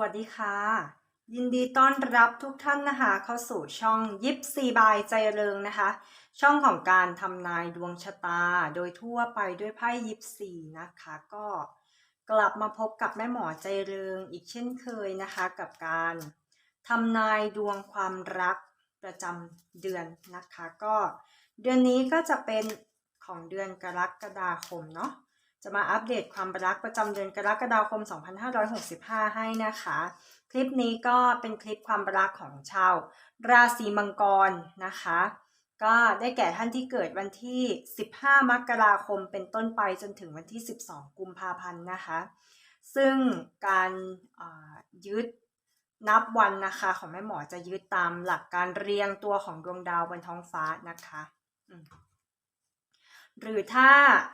วัสดีค่ะ ยินดีต้อนรับทุกท่านนะคะ เข้าสู่ช่องยิปซีบายใจเริงนะคะ ช่องของการทำนายดวงชะตา โดยทั่วไปด้วยไพ่ยิปซีนะคะ ก็กลับมาพบกับแม่หมอใจเริงอีกเช่นเคยนะคะ กับการทำนายดวงความรักประจำเดือนนะคะ ก็เดือนนี้ก็จะเป็นของเดือนกรกฎาคมเนาะ จะมาอัปเดตความรักประจำเดือนกรกฎาคม 2565 ให้นะคะ คลิปนี้ก็เป็นคลิปความรักของชาวราศีมังกรนะคะ ก็ได้แก่ท่านที่เกิดวันที่ 15 มกราคมเป็นต้นไปจนถึงวันที่ 12 กุมภาพันธ์นะคะ ซึ่งการยึดนับวันนะคะของแม่หมอจะยึดตามหลักการเรียงตัวของดวงดาวบนท้องฟ้านะคะอื หรือถ้า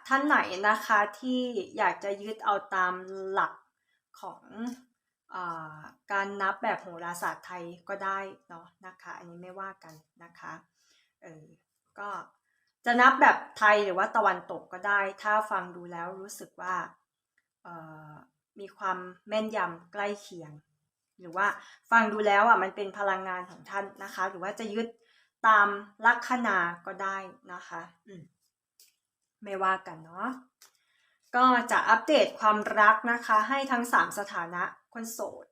ท่านไหนนะคะที่อยากจะยึดเอาตามหลักของอการนับแบบโหราศาสตร์ไทยก็ได้เนาะนะคะ อันนี้ไม่ว่ากันนะคะเออก็จะนับแบบไทยหรือว่าตะวันตกก็ได้ ถ้าฟังดูแล้วรู้สึกว่ามีความแม่นยำใกล้เคียง หรือว่าฟังดูแล้วอะมันเป็นพลังงานของท่านนะคะ หรือว่าจะยึดตามลัคนาก็ได้นะคะ อืม ไม่ว่ากันเนาะก็จะอัปเดตความรักนะคะ ให้ทั้ง 3 สถานะคนโสด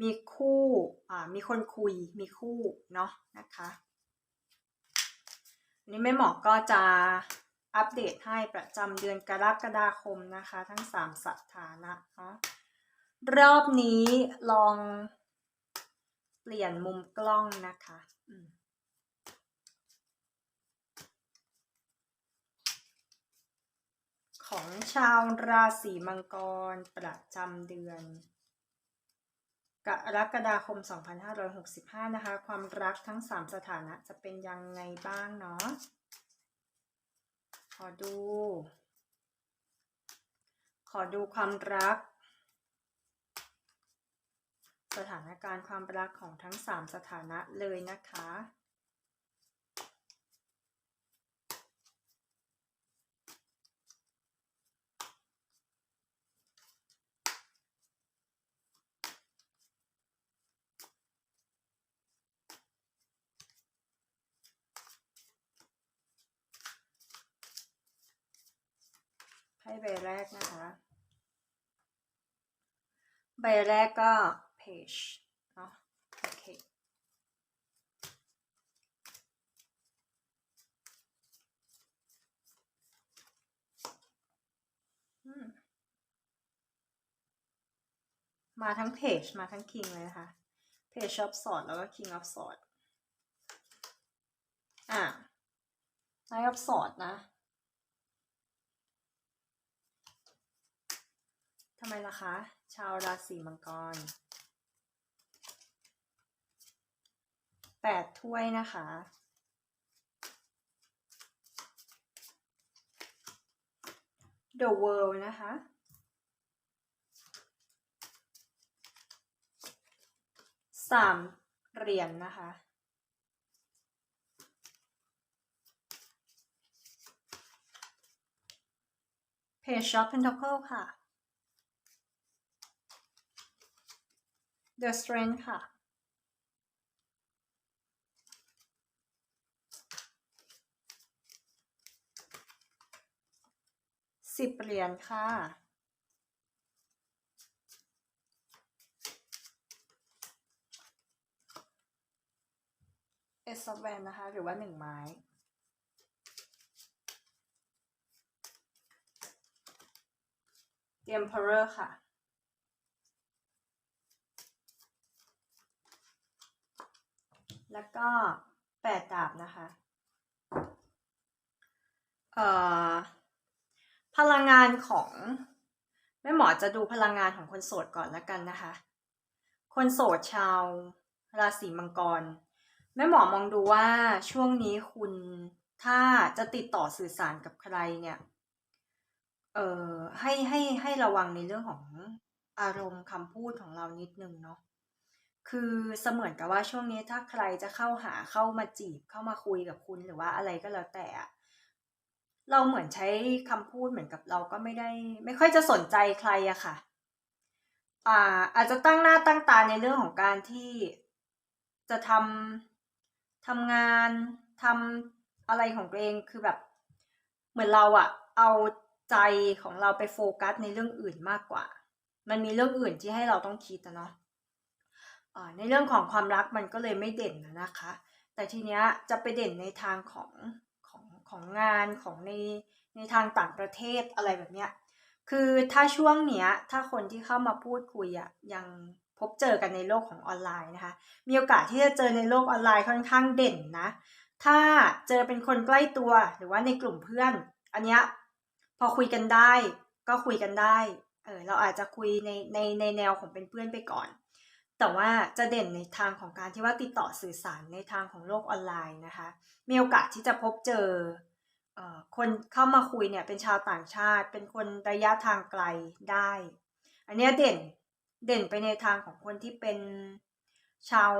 มีคู่อ่ามีคนคุยมีคู่เนาะนะคะอันนี้แม่หมอก็จะอัปเดตให้ประจำเดือนกรกฎาคมนะคะ ทั้ง 3 สถานะเนาะรอบนี้ลองเปลี่ยนมุมกล้องนะคะ อืม ของชาวราศีมังกรประจำเดือน กรกฎาคม 2565 นะคะ ความรักทั้ง 3 สถานะจะเป็นยังไงบ้างเนาะขอดู ขอดูความรัก สถานการณ์ความรักของทั้ง 3 สถานะเลยนะคะ แรกนะคะ ใบแรกก็เพจเนาะโอเคมาทั้งเพจมาทั้งคิงเลยนะคะเพจ of s w o r d แล้วก็ king of s w o r d อะ knight of s w o r d นะำไมล่ะคะ ชาวราศีมังกรแปดถ้วยนะคะ The World นะคะ สามเหรียญนนะคะ Page of Pentacle ค่ะ The Strength ค่ะ สิบเหรียญค่ะ เอสแวนนะคะ หรือว่าหนึ่งไม้ The Emperor ค่ะ แล้วก็แปดดาบนะคะเอ่อพลังงานของแม่หมอจะดูพลังงานของคนโสดก่อนแล้วกันนะคะ คนโสดชาวราศีมังกร แม่หมอมองดูว่าช่วงนี้คุณถ้าจะติดต่อสื่อสารกับใครเนี่ยเอ่อให้ให้ให้ระวังในเรื่องของอารมณ์คำพูดของเรานิดนึงเนาะ คือเสมือนกับว่าช่วงนี้ถ้าใครจะเข้าหาเข้ามาจีบเข้ามาคุยกับคุณหรือว่าอะไรก็แล้วแต่อะเราเหมือนใช้คำพูดเหมือนกับเราก็ไม่ได้ ไม่ค่อยจะสนใจใครอะค่ะ อ่า อาจจะตั้งหน้าตั้งตาในเรื่องของการที่จะทำทำงานทำอะไรของตัวเองคือแบบ เหมือนเราอะเอาใจของเราไปโฟกัสในเรื่องอื่นมากกว่า มันมีเรื่องอื่นที่ให้เราต้องคิดนะเนาะ ในเรื่องของความรักมันก็เลยไม่เด่นนะคะ แต่ทีเนี้ยจะไปเด่นในทางของของของงานของในในทางต่างประเทศอะไรแบบเนี้ย คือถ้าช่วงเนี้ยถ้าคนที่เข้ามาพูดคุยอะยังพบเจอกันในโลกของออนไลน์นะคะ มีโอกาสที่จะเจอในโลกออนไลน์ค่อนข้างเด่นนะ ถ้าเจอเป็นคนใกล้ตัวหรือว่าในกลุ่มเพื่อน อันเนี้ยพอคุยกันได้ก็คุยกันได้ เออเราอาจจะคุยในในในแนวของเป็นเพื่อนไปก่อน แต่ว่าจะเด่นในทางของการที่ว่าติดต่อสื่อสารในทางของโลกออนไลน์นะคะ มีโอกาสที่จะพบเจออคนเข้ามาคุยเนี่ยเป็นชาวต่างชาติ เป็นคนระยะทางไกลได้ อันนี้เด่นเด่นไปในทางของคนที่เป็นชาว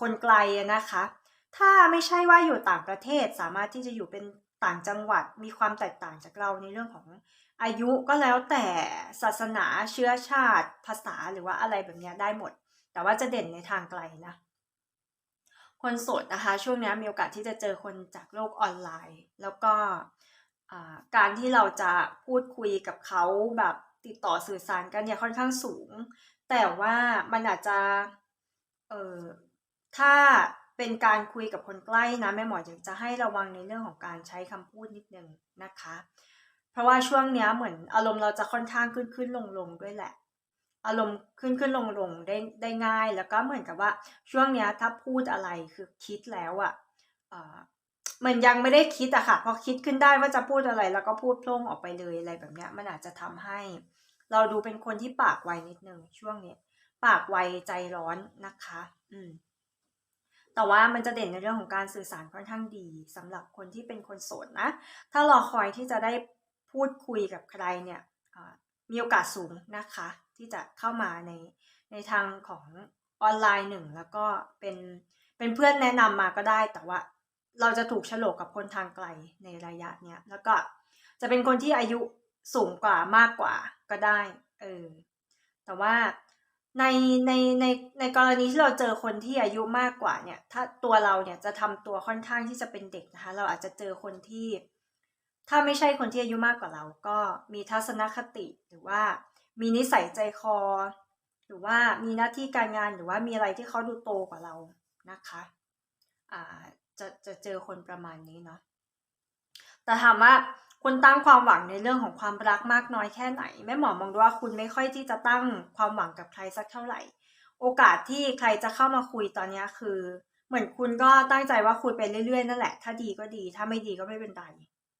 คนไกลนะคะ ถ้าไม่ใช่ว่าอยู่ต่างประเทศสามารถที่จะอยู่เป็น ต่างจังหวัดมีความแตกต่างจากเราในเรื่องของอายุก็แล้วแต่ศาสนาเชื้อชาติภาษาหรือว่าอะไรแบบนี้ได้หมด แต่ว่าจะเด่นในทางไกลนะ คนโสดนะคะ ช่วงนี้มีโอกาสที่จะเจอคนจากโลกออนไลน์ แล้วก็การที่เราจะพูดคุยกับเขาแบบติดต่อสื่อสารกันเนี่ยค่อนข้างสูง แต่ว่ามันอาจจะเออถ้า เป็นการคุยกับคนใกล้นะแม่หมออยากจะให้ระวังในเรื่องของการใช้คำพูดนิดนึงนะคะ เพราะว่าช่วงนี้เหมือนอารมณ์เราจะค่อนข้างขึ้นขึ้นลงลงด้วยแหละ อารมณ์ขึ้นขึ้นลงลงได้ได้ง่าย แล้วก็เหมือนกับว่าช่วงนี้ถ้าพูดอะไรคือคิดแล้วอะ่ะเหมือนยังไม่ได้คิดอะค่ะพอคิดขึ้นได้ว่าจะพูดอะไร แล้วก็พูดโพล่งออกไปเลยอะไรแบบเนี้ยมันอาจจะทำให้ เราดูเป็นคนที่ปากไวนิดนึงช่วงนี้ปากไวใจร้อนนะคะ อืม แต่ว่ามันจะเด่นในเรื่องของการสื่อสารค่อนข้างดีสำหรับคนที่เป็นคนโสดนะ ถ้ารอคอยที่จะได้พูดคุยกับใครเนี่ยมีโอกาสสูงนะคะ ที่จะเข้ามาในในทางของออนไลน์หนึ่งแล้วก็เป็นเป็นเพื่อนแนะนำมาก็ได้ แต่ว่าเราจะถูกฉลกกับคนทางไกลในระยะเนี้ยแล้วก็จะเป็นคนที่อายุสูงกว่ามากกว่าก็ได้เออแต่ว่า ในในในในกรณีที่เราเจอคนที่อายุมากกว่าเนี่ย ถ้าตัวเราเนี่ยจะทำตัวค่อนข้างที่จะเป็นเด็กนะคะ เราอาจจะเจอคนที่ ถ้าไม่ใช่คนที่อายุมากกว่าเรา ก็มีทัศนคติหรือว่า มีนิสัยใจคอ หรือว่ามีหน้าที่การงานหรือว่ามีอะไรที่เขาดูโตกว่าเรานะคะอ่าจะจะเจอคนประมาณนี้เนาะแต่ถามว่า คุณตั้งความหวังในเรื่องของความรักมากน้อยแค่ไหน แม่หมอมองดูว่าคุณไม่ค่อยที่จะตั้งความหวังกับใครสักเท่าไหร่ โอกาสที่ใครจะเข้ามาคุยตอนนี้คือ เหมือนคุณก็ตั้งใจว่าคุยไปเรื่อยๆนั่นแหละ ถ้าดีก็ดี ถ้าไม่ดีก็ไม่เป็นไร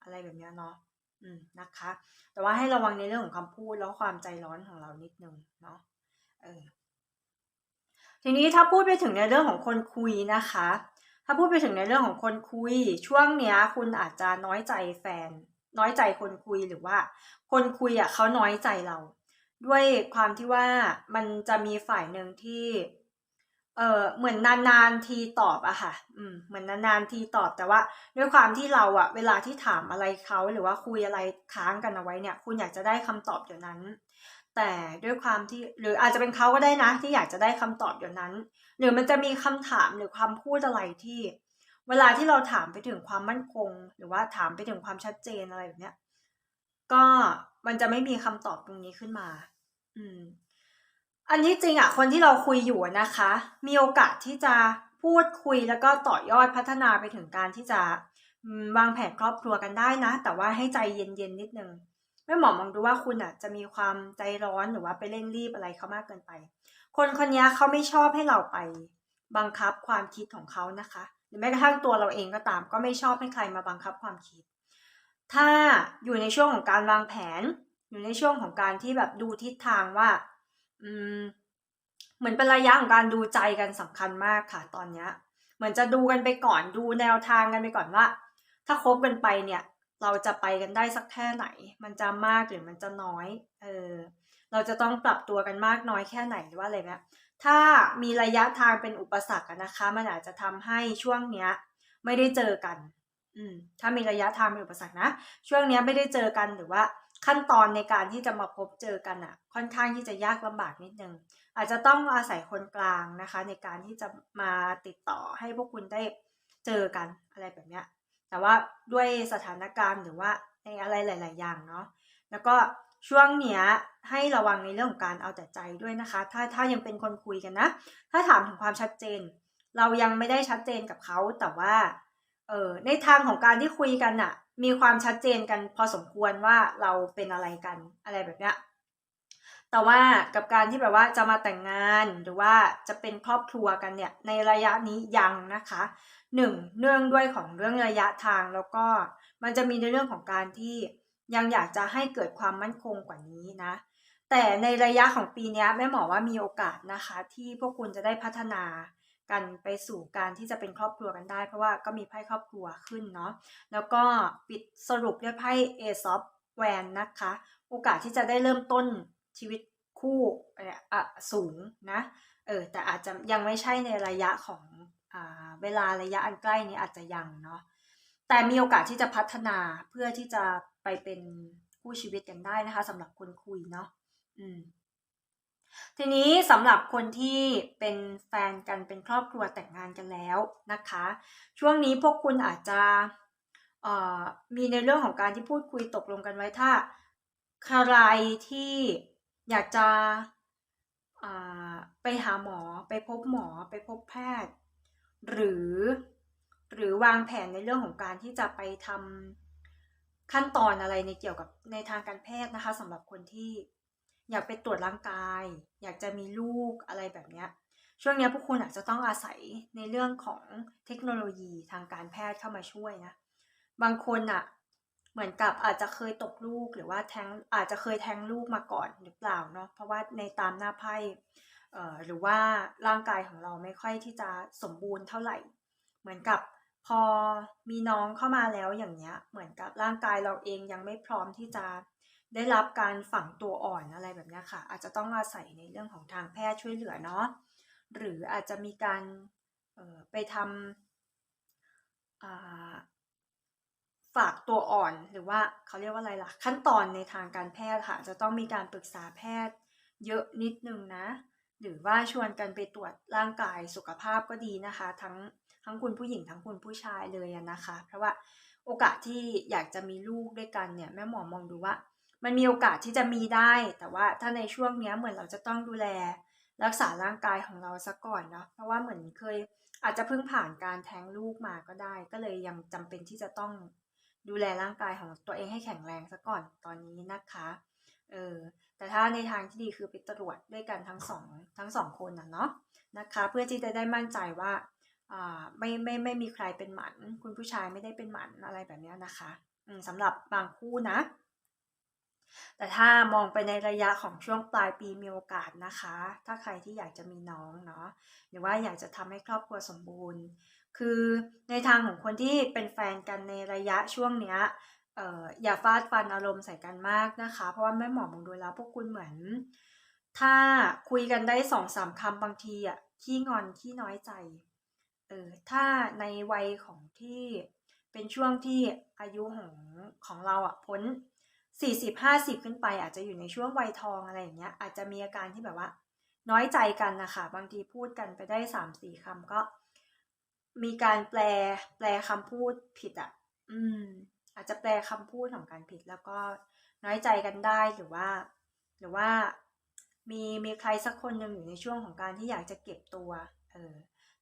อะไรแบบนี้เนาะอืมนะคะ แต่ว่าให้ระวังในเรื่องของคำพูดแล้วความใจร้อนของเรานิดนึงเนาะเออทีนี้ถ้าพูดไปถึงในเรื่องของคนคุยนะคะ ถ้าพูดไปถึงในเรื่องของคนคุย ช่วงเนี้ย คุณอาจจะน้อยใจแฟน น้อยใจคนคุยหรือว่า คนคุยอะเขาน้อยใจเรา ด้วยความที่ว่ามันจะมีฝ่ายหนึ่งที่ เออเหมือนนานๆทีตอบอะค่ะ อืมเหมือนนานๆทีตอบแต่ว่า ด้วยความที่เราอะเวลาที่ถามอะไรเขาหรือว่าคุยอะไรค้างกันเอาไว้เนี่ย คุณอยากจะได้คำตอบเดี๋ยวนั้น แต่ด้วยความที่หรืออาจจะเป็นเขาก็ได้นะ ที่อยากจะได้คำตอบเดี๋ยวนั้น หรือมันจะมีคำถามหรือความพูดอะไรที่ เวลาที่เราถามไปถึงความมั่นคง หรือว่าถามไปถึงความชัดเจนอะไรแบบเนี้ยก็มันจะไม่มีคำตอบตรงนี้ขึ้นมา อืม อันนี้จริงอะ คนที่เราคุยอยู่นะคะ มีโอกาสที่จะพูดคุยแล้วก็ต่อยอดพัฒนาไปถึงการที่จะวางแผนครอบครัวกันได้นะ แต่ว่าให้ใจเย็นๆนิดนึงไม่หมอมองดูว่าคุณอะ จะมีความใจร้อนหรือว่าไปเร่งรีบอะไรเขามากเกินไป คนคนนี้เขาไม่ชอบให้เราไป บังคับความคิดของเขานะคะ หรือแม้กระทั่งตัวเราเองก็ตาม ก็ไม่ชอบให้ใครมาบังคับความคิด ถ้าอยู่ในช่วงของการวางแผน อยู่ในช่วงของการที่แบบดูทิศทางว่า อืมเหมือนเป็นระยะของการดูใจกันสำคัญมากค่ะ ตอนเนี้ยเหมือนจะดูกันไปก่อนดูแนวทางกันไปก่อนว่า ถ้าคบกันไปเนี่ย เราจะไปกันได้สักแค่ไหน มันจะมากหรือมันจะน้อย เออ เราจะต้องปรับตัวกันมากน้อยแค่ไหนหรือว่าอะไรเนี้ย ถ้ามีระยะทางเป็นอุปสรรคนะคะ มันอาจจะทำให้ช่วงเนี้ย ไม่ได้เจอกัน อืมถ้ามีระยะทางเป็นอุปสรรคนะ ช่วงเนี้ยไม่ได้เจอกันหรือว่าขั้นตอนในการที่จะมาพบเจอกันอะ ค่อนข้างที่จะยากลำบากนิดนึง อาจจะต้องอาศัยคนกลางนะคะ ในการที่จะมาติดต่อให้พวกคุณได้เจอกันอะไรแบบเนี้ยแต่ว่าด้วยสถานการณ์หรือว่าในอะไรหลาย ๆ อย่างเนาะแล้วก็ ช่วงเนี้ยให้ระวังในเรื่องของการเอาแต่ใจด้วยนะคะ ถ้าถ้ายังเป็นคนคุยกันนะ ถ้าถามถึงความชัดเจน เรายังไม่ได้ชัดเจนกับเขาแต่ว่าเออในทางของการที่คุยกันอะมีความชัดเจนกันพอสมควรว่าเราเป็นอะไรกันอะไรแบบเนี้ยแต่ว่ากับการที่แบบว่าจะมาแต่งงานหรือว่าจะเป็นครอบครัวกันเนี่ยในระยะนี้ยังนะคะหนึ่งเนื่องด้วยของเรื่องระยะทางแล้วก็มันจะมีในเรื่องของการที่ ยังอยากจะให้เกิดความมั่นคงกว่านี้นะ แต่ในระยะของปีนี้แม่หมอว่ามีโอกาสนะคะ ที่พวกคุณจะได้พัฒนากันไปสู่การที่จะเป็นครอบครัวกันได้ เพราะว่าก็มีไพ่ครอบครัวขึ้นเนาะแล้วก็ปิดสรุปด้วยไพ่เอซอฟแวนนะคะ โอกาสที่จะได้เริ่มต้นชีวิตคู่อะสูงนะเออแต่อาจจะยังไม่ใช่ในระยะของอ่าเวลาระยะอันใกล้นี้อาจจะยังเนาะแต่มีโอกาสที่จะพัฒนาเพื่อที่จะ ไปเป็นคู่ชีวิตกันได้นะคะสำหรับคนคุยเนาะอืมทีนี้สำหรับคนที่เป็นแฟนกันเป็นครอบครัวแต่งงานกันแล้วนะคะ ช่วงนี้พวกคุณอาจจะมีในเรื่องของการที่พูดคุยตกลงกันไว้ถ้า ใครที่อยากจะไปหาหมอไปพบหมอไปพบแพทย์ หรือหรือวางแผนในเรื่องของการที่จะไปทำ ขั้นตอนอะไรในเกี่ยวกับในทางการแพทย์นะคะสำหรับคนที่อยากไปตรวจร่างกาย อยากจะมีลูกอะไรแบบนี้ช่วงนี้พวกคุณอาจจะต้องอาศัยในเรื่องของเทคโนโลยีทางการแพทย์เข้ามาช่วยนะ บางคนอะเหมือนกับอาจจะเคยตกลูกหรือว่าแทงอาจจะเคยแทงลูกมาก่อนหรือเปล่าเนาะเพราะว่าในตามหน้าไพ่หรือว่าร่างกายของเราไม่ค่อยที่จะสมบูรณ์เท่าไหร่ เหมือนกับ พอมีน้องเข้ามาแล้วอย่างเงี้ย เหมือนกับร่างกายเราเองยังไม่พร้อมที่จะได้รับการฝังตัวอ่อนอะไรแบบนี้ค่ะ อาจจะต้องอาศัยในเรื่องของทางแพทย์ช่วยเหลือเนาะหรืออาจจะมีการไปทำฝากตัวอ่อนหรือว่าเขาเรียกว่าอะไรล่ะ ขั้นตอนในทางการแพทย์ค่ะจะต้องมีการปรึกษาแพทย์เยอะนิดนึงนะ หรือว่าชวนกันไปตรวจร่างกายสุขภาพก็ดีนะคะ ทั้งทั้งคุณผู้หญิงทั้งคุณผู้ชายเลยนะคะ เพราะว่าโอกาสที่อยากจะมีลูกด้วยกันเนี่ยแม่หมอมองดูว่า มันมีโอกาสที่จะมีได้ แต่ว่าถ้าในช่วงเนี้ยเหมือนเราจะต้องดูแลรักษาร่างกายของเราซะก่อนเนาะเพราะว่าเหมือนเคยอาจจะเพิ่งผ่านการแท้งลูกมาก็ได้ ก็เลยยังจำเป็นที่จะต้องดูแลร่างกายของตัวเองให้แข็งแรงซะก่อนตอนนี้นะคะ เออแต่ถ้าในทางที่ดีคือไปตรวจด้วยกันทั้งสองทั้งสองคนนะเนาะนะคะเพื่อที่จะได้มั่นใจว่าอ่ไม่ไม่ไม่มีใครเป็นหมัน คุณผู้ชายไม่ได้เป็นหมันอะไรแบบนี้นะคะสำหรับบางคู่นะ แต่ถ้ามองไปในระยะของช่วงปลายปีมีโอกาสนะคะ ถ้าใครที่อยากจะมีน้องเนาะหรือว่าอยากจะทำให้ครอบครัวสมบูรณ์ คือในทางของคนที่เป็นแฟนกันในระยะช่วงเนี้ย อ่ออย่าฟาดฟันอารมณ์ใส่กันมากนะคะ เพราะว่าแม่หมอมองดูแล้ว พวกคุณเหมือน ถ้าคุยกันได้สองสามคำบางทีอะขี้งอนขี้น้อยใจเออถ้าในวัยของที่เป็นช่วงที่อายุของของเราอะพ้นสี่สิบห้าสิบขึ้นไป อาจจะอยู่ในช่วงวัยทองอะไรอย่างเงี้ย อาจจะมีอาการที่แบบว่า น้อยใจกันนะคะบางทีพูดกันไปได้สามสี่คำก็ มีการแปลแปลคำพูดผิดอะ อืม อาจจะแปลคำพูดของการผิดแล้วก็น้อยใจกันได้หรือว่า หรือว่ามีมีใครสักคนหนึ่งอยู่ในช่วงของการที่อยากจะเก็บตัวเออ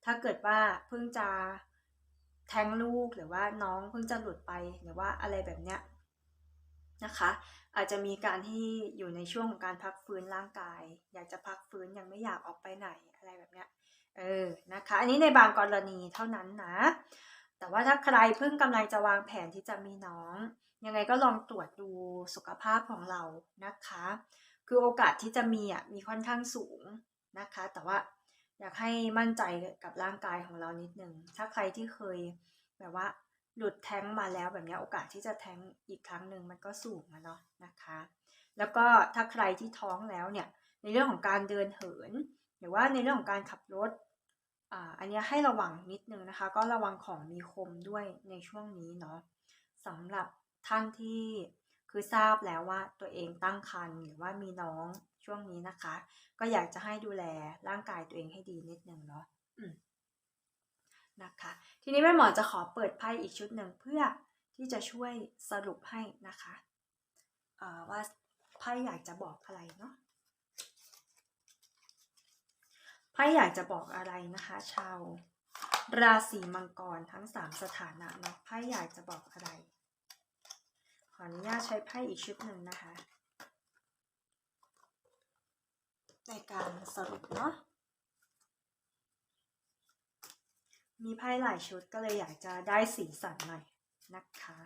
ถ้าเกิดว่าเพิ่งจะแทงลูกหรือว่าน้องเพิ่งจะหลุดไปหรือว่าอะไรแบบเนี้ยนะคะ อาจจะมีการที่อยู่ในช่วงของการพักฟื้นร่างกาย อยากจะพักฟื้นยังไม่อยากออกไปไหนอะไรแบบเนี้ยเออนะคะ อันนี้ในบางกรณีเท่านั้นนะ แต่ว่าถ้าใครเพิ่งกำลังจะวางแผนที่จะมีน้อง ยังไงก็ลองตรวจดูสุขภาพของเรานะคะ คือโอกาสที่จะมีอะมีค่อนข้างสูงนะคะ แต่ว่าอยากให้มั่นใจกับร่างกายของเรานิดนึง ถ้าใครที่เคยแบบว่าหลุดแท้งมาแล้วแบบนี้โอกาสที่จะแท้งอีกครั้งหนึ่งมันก็สูงนะเนาะนะคะ แล้วก็ถ้าใครที่ท้องแล้วเนี่ยในเรื่องของการเดินเหิน หรือว่าในเรื่องของการขับรถ อ่าอันนี้ให้ระวังนิดนึงนะคะ ก็ระวังของมีคมด้วยในช่วงนี้เนาะสำหรับท่านที่คือทราบแล้วว่าตัวเองตั้งครรภ์หรือว่ามีน้องช่วงนี้นะคะ ก็อยากจะให้ดูแลร่างกายตัวเองให้ดีนิดนึงเนาะนะคะ ทีนี้แม่หมอจะขอเปิดไพ่อีกชุดหนึ่งเพื่อที่จะช่วยสรุปให้นะคะว่าไพ่อยากจะบอกอะไรเนาะ ไพ่อยากจะบอกอะไรนะคะ ชาว ราศีมังกรทั้งสามสถานะเนาะไพ่อยากจะบอกอะไร ขออนุญาตใช้ไพ่อีกชุดหนึ่งนะคะ ในการสรุปเนาะมีไพ่หลายชุดก็เลยอยากจะได้สีสันหน่อยนะคะ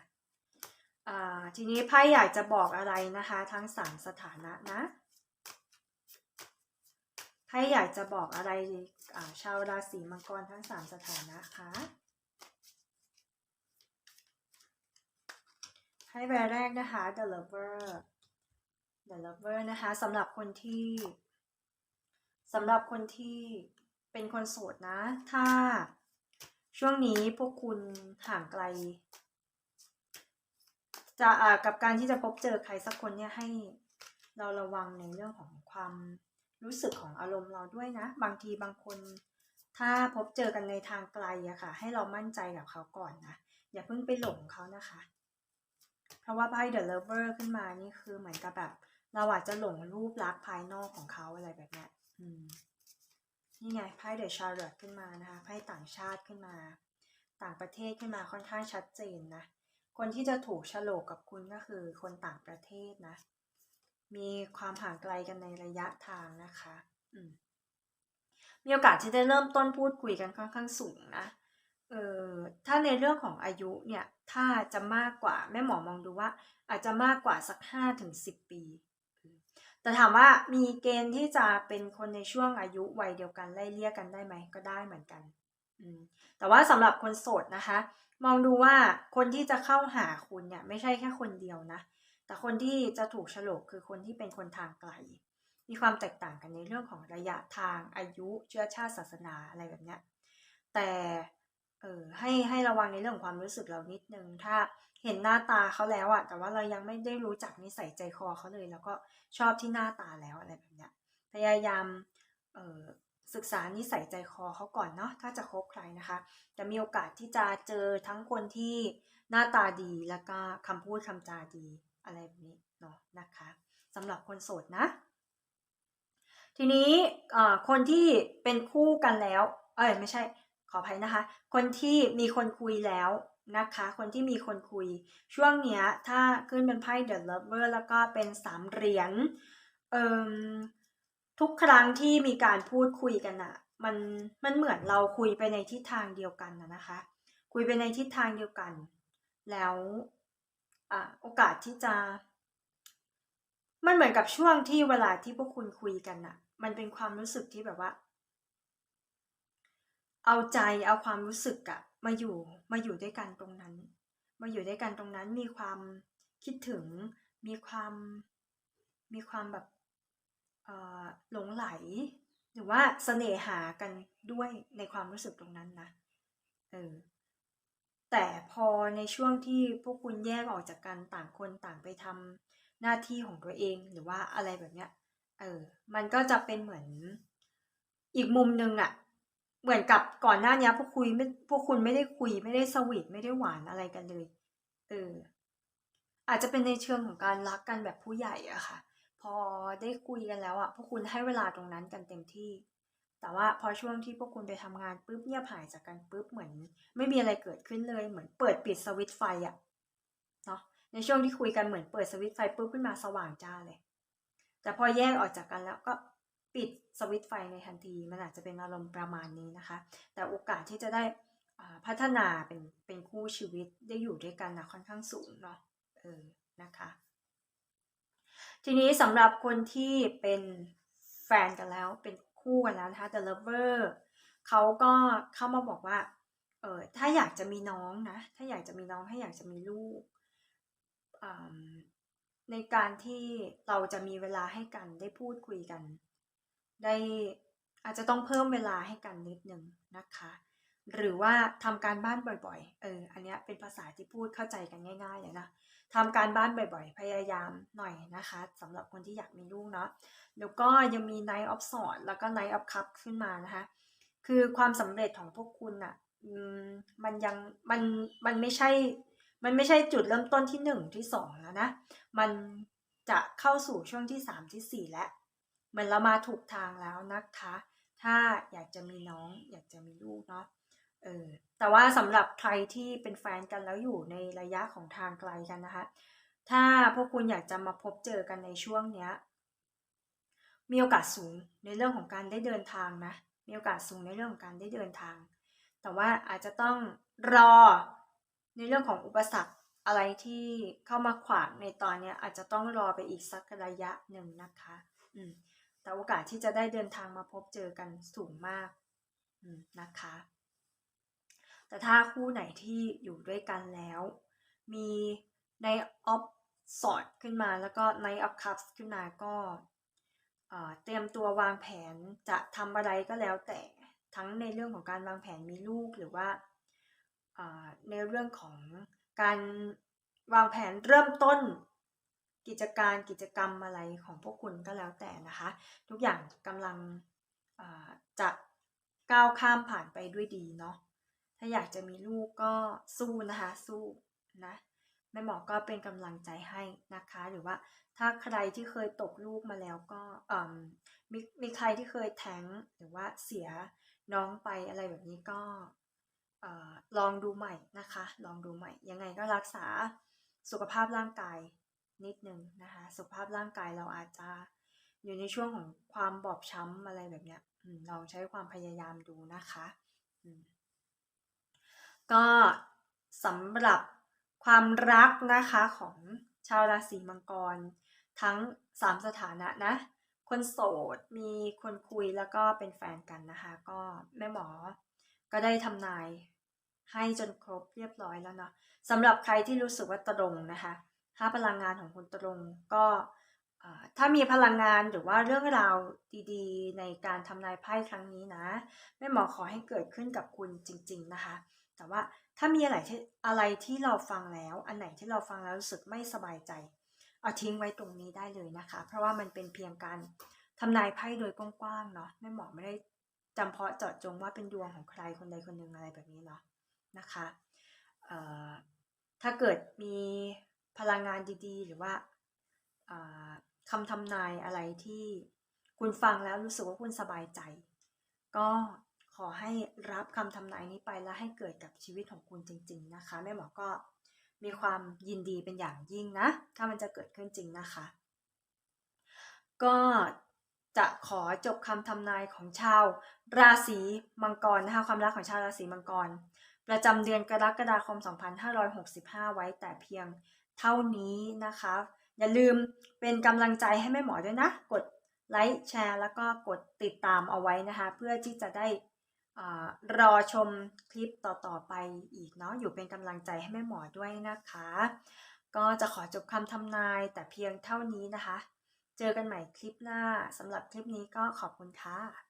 ทีนี้ไพ่อยากจะบอกอะไรนะคะ ทั้งสามสถานะนะ ไพ่อยากจะบอกอะไรอ่าชาวราศีมังกรทั้งสามสถานะคะไพ่ใบแรกนะคะ The Lover The Lover นะคะสำหรับคนที่สำหรับคนที่เป็นคนโสดนะ ถ้าช่วงนี้พวกคุณห่างไกล จะอ่ากับการที่จะพบเจอใครสักคนเนี่ยให้เราระวังในเรื่องของความ รู้สึกของอารมณ์เราด้วยนะ บางทีบางคน ถ้าพบเจอกันในทางไกลอะค่ะ ให้เรามั่นใจกับเขาก่อนนะ อย่าเพิ่งไปหลงเขานะคะ เพราะว่าไพ่ The Lover ขึ้นมานี่คือเหมือนกับแบบ เราอาจจะหลงรูปลักษณ์ภายนอกของเขาอะไรแบบนี้นี่ไงไพ่ The Chariot ขึ้นมานะคะไพ่ต่างชาติขึ้นมา ต่างประเทศขึ้นมาค่อนข้างชัดเจนนะคนที่จะถูกฉลกกับคุณก็คือคนต่างประเทศนะ มีความห่างไกลกันในระยะทางนะคะมีโอกาสที่จะเริ่มต้นพูดคุยกันค่อนข้างสูงนะเออถ้าในเรื่องของอายุเนี่ย ถ้าจะมากกว่าแม่หมอมองดูว่า อาจจะมากกว่าสักห้าถึงสิบปี แต่ถามว่ามีเกณฑ์ที่จะเป็นคนในช่วงอายุวัยเดียวกันไล่เลี่ยกันได้ไหมก็ได้เหมือนกันแต่ว่าสำหรับคนโสดนะคะ มองดูว่าคนที่จะเข้าหาคุณเนี่ย ไม่ใช่แค่คนเดียวนะ แต่คนที่จะถูกฉลกคือคนที่เป็นคนทางไกล มีความแตกต่างกันในเรื่องของระยะทางอายุเชื้อชาติศาสนาอะไรแบบเนี้ยแต่เออให้ให้ระวังในเรื่องความรู้สึกเรานิดนึงถ้าเห็นหน้าตาเขาแล้วอะแต่ว่าเรายังไม่ได้รู้จักนิสัยใจคอเขาเลย แล้วก็ชอบที่หน้าตาแล้วอะไรแบบเนี้ยพยายามเออศึกษานิสัยใจคอเขาก่อนเนาะถ้าจะคบใครนะคะจะมีโอกาสที่จะเจอทั้งคนที่หน้าตาดีแล้วก็คำพูดคำจาดี อะไรแบบนี้เนาะนะคะสำหรับคนโสดนะ ทีนี้คนที่เป็นคู่กันแล้ว เอ้ยไม่ใช่ขออภัยนะคะ คนที่มีคนคุยแล้วนะคะ คนที่มีคนคุย ช่วงเนี้ยถ้าขึ้นเป็นไพ่ The Lover แล้วก็เป็นสามเหรียญทุกครั้งที่มีการพูดคุยกันอะมันมันเหมือนเราคุยไปในทิศทางเดียวกันนะนะคะ คุยไปในทิศทางเดียวกัน แล้ว โอกาสที่จะ มันเหมือนกับช่วงที่เวลาที่พวกคุณคุยกันอะมันเป็นความรู้สึกที่แบบว่า เอาใจเอาความรู้สึกอะมาอยู่มาอยู่ด้วยกันตรงนั้น มาอยู่ด้วยกันตรงนั้นมีความคิดถึงมีความมีความแบบหลงไหล หรือว่าเสน่หากันด้วยในความรู้สึกตรงนั้นนะเออ แต่พอในช่วงที่พวกคุณแยกออกจากกันต่างคนต่างไปทำหน้าที่ของตัวเองหรือว่าอะไรแบบเนี้ย เออ มันก็จะเป็นเหมือนอีกมุมหนึ่งอะเหมือนกับก่อนหน้านี้พวกคุยไม่พวกคุณไม่ได้คุยไม่ได้สวีทไม่ได้หวานอะไรกันเลย เออ อาจจะเป็นในเชิงของการรักกันแบบผู้ใหญ่อะค่ะ พอได้คุยกันแล้วอะพวกคุณให้เวลาตรงนั้นกันเต็มที่ แต่ว่าพอช่วงที่พวกคุณไปทำงานปุ๊บเงียบหายจากกันปุ๊บเหมือน ไม่มีอะไรเกิดขึ้นเลยเหมือนเปิดปิดสวิตไฟอะเนาะในช่วงที่คุยกันเหมือนเปิดสวิตไฟปุ๊บขึ้นมาสว่างจ้าเลย แต่พอแยกออกจากกันแล้วก็ปิดสวิตไฟในทันที มันอาจจะเป็นอารมณ์ประมาณนี้นะคะ แต่โอกาสที่จะได้พัฒนาเป็นเป็นคู่ชีวิตได้อยู่ด้วยกันนะค่อนข้างสูงเนาะเออนะคะ ทีนี้สำหรับคนที่เป็นแฟนกันแล้วเป็น คู่กันแล้วนะคะ The Lover เขาก็เข้ามาบอกว่า เออถ้าอยากจะมีน้องนะ ถ้าอยากจะมีน้องให้อยากจะมีลูก ในการที่เราจะมีเวลาให้กันได้พูดคุยกัน ได้อาจจะต้องเพิ่มเวลาให้กันนิดนึงนะคะ หรือว่าทำการบ้านบ่อยๆ เออ อันเนี้ยเป็นภาษาที่พูดเข้าใจกันง่ายๆเลยนะทำการบ้านบ่อยๆ พยายามหน่อยนะคะสำหรับคนที่อยากมีลูกเนาะ แล้วก็ยังมี Night of Swords แล้วก็ Night of Cup ขึ้นมานะคะ คือความสำเร็จของพวกคุณอะ่ะมันยังมันมันไม่ใช่ มันไม่ใช่จุดเริ่มต้นที่หนึ่งที่สองแล้วนะ มันจะเข้าสู่ช่วงที่สามที่สี่แล้วเหมือนเรามาถูกทางแล้วนะคะ ถ้าอยากจะมีน้องอยากจะมีลูกเนาะ เออแต่ว่าสำหรับใครที่เป็นแฟนกันแล้วอยู่ในระยะของทางไกลกันนะคะ ถ้าพวกคุณอยากจะมาพบเจอกันในช่วงเนี้ย มีโอกาสสูงในเรื่องของการได้เดินทางนะ มีโอกาสสูงในเรื่องของการได้เดินทาง แต่ว่าอาจจะต้องรอในเรื่องของอุปสรรคอะไรที่เข้ามาขวางในตอนนี้อาจจะต้องรอไปอีกสักระยะหนึ่งนะคะ อืม แต่โอกาสที่จะได้เดินทางมาพบเจอกันสูงมาก อืม นะคะ แต่ถ้าคู่ไหนที่อยู่ด้วยกันแล้ว มีในออฟสอดขึ้นมาแล้วก็ในออฟคัพขึ้นมาก็เตรียมตัววางแผนจะทำอะไรก็แล้วแต่ทั้งในเรื่องของการวางแผนมีลูกหรือว่าในเรื่องของการวางแผนเริ่มต้นกิจการกิจกรรมอะไรของพวกคุณก็แล้วแต่นะคะ ทุกอย่างกำลังจะก้าวข้ามผ่านไปด้วยดีเนาะ ถ้าอยากจะมีลูกก็สู้นะคะสู้นะแม่หมอก็เป็นกำลังใจให้นะคะ หรือว่าถ้าใครที่เคยตกลูกมาแล้วก็มมีมีใครที่เคยแท้งหรือว่าเสียน้องไปอะไรแบบนี้ก็อลองดูใหม่นะคะ ลองดูใหม่ ยังไงก็รักษาสุขภาพร่างกายนิดนึงนะคะ สุขภาพร่างกายเราอาจจะอยู่ในช่วงของความบอบช้ำอะไรแบบเนี้ยลองใช้ความพยายามดูนะคะอืม ก็สำหรับความรักนะคะของชาวราศีมังกร ทั้ง 3 สถานะนะ คนโสดมีคนคุยแล้วก็เป็นแฟนกันนะคะ ก็แม่หมอก็ได้ทำนายให้จนครบเรียบร้อยแล้วเนาะสำหรับใครที่รู้สึกว่าตรงนะคะถ้าพลังงานของคุณตรงก็ถ้ามีพลังงานหรือว่าเรื่องราวดีๆ ในการทำนายไพ่ครั้งนี้นะแม่หมอขอให้เกิดขึ้นกับคุณจริง ๆนะคะ แต่ว่าถ้ามีอะไรที่อะไรที่เราฟังแล้ว อันไหนที่เราฟังแล้วรู้สึกไม่สบายใจ เอาทิ้งไว้ตรงนี้ได้เลยนะคะ เพราะว่ามันเป็นเพียงการทำนายไพ่โดยกว้างๆเนาะแม่หมอไม่ได้จำเพาะเจาะจงว่าเป็นดวงของใครคนใดคนหนึ่งอะไรแบบนี้เนาะนะคะถ้าเกิดมีพลังงานดีๆ หรือว่าคำทำนายอะไรที่คุณฟังแล้วรู้สึกว่าคุณสบายใจ ก็ ขอให้รับคำทำนายนี้ไปแล้วให้เกิดกับชีวิตของคุณจริง ๆ นะคะแม่หมอก็มีความยินดีเป็นอย่างยิ่งนะ ถ้ามันจะเกิดขึ้นจริงนะคะ ก็จะขอจบคำทำนายของชาว ราศีมังกรนะคะความรักของชาวราศีมังกร ประจำเดือนกรกฎาคม 2565 ไว้แต่เพียงเท่านี้นะคะ อย่าลืมเป็นกำลังใจให้แม่หมอด้วยนะ กดไลค์แชร์แล้วก็กดติดตามเอาไว้นะคะ เพื่อที่จะได้ รอชมคลิปต่อๆไปอีกเนาะอยู่เป็นกำลังใจให้แม่หมอด้วยนะคะ ก็จะขอจบคำทำนายแต่เพียงเท่านี้นะคะ เจอกันใหม่คลิปหน้าสำหรับคลิปนี้ก็ขอบคุณค่ะ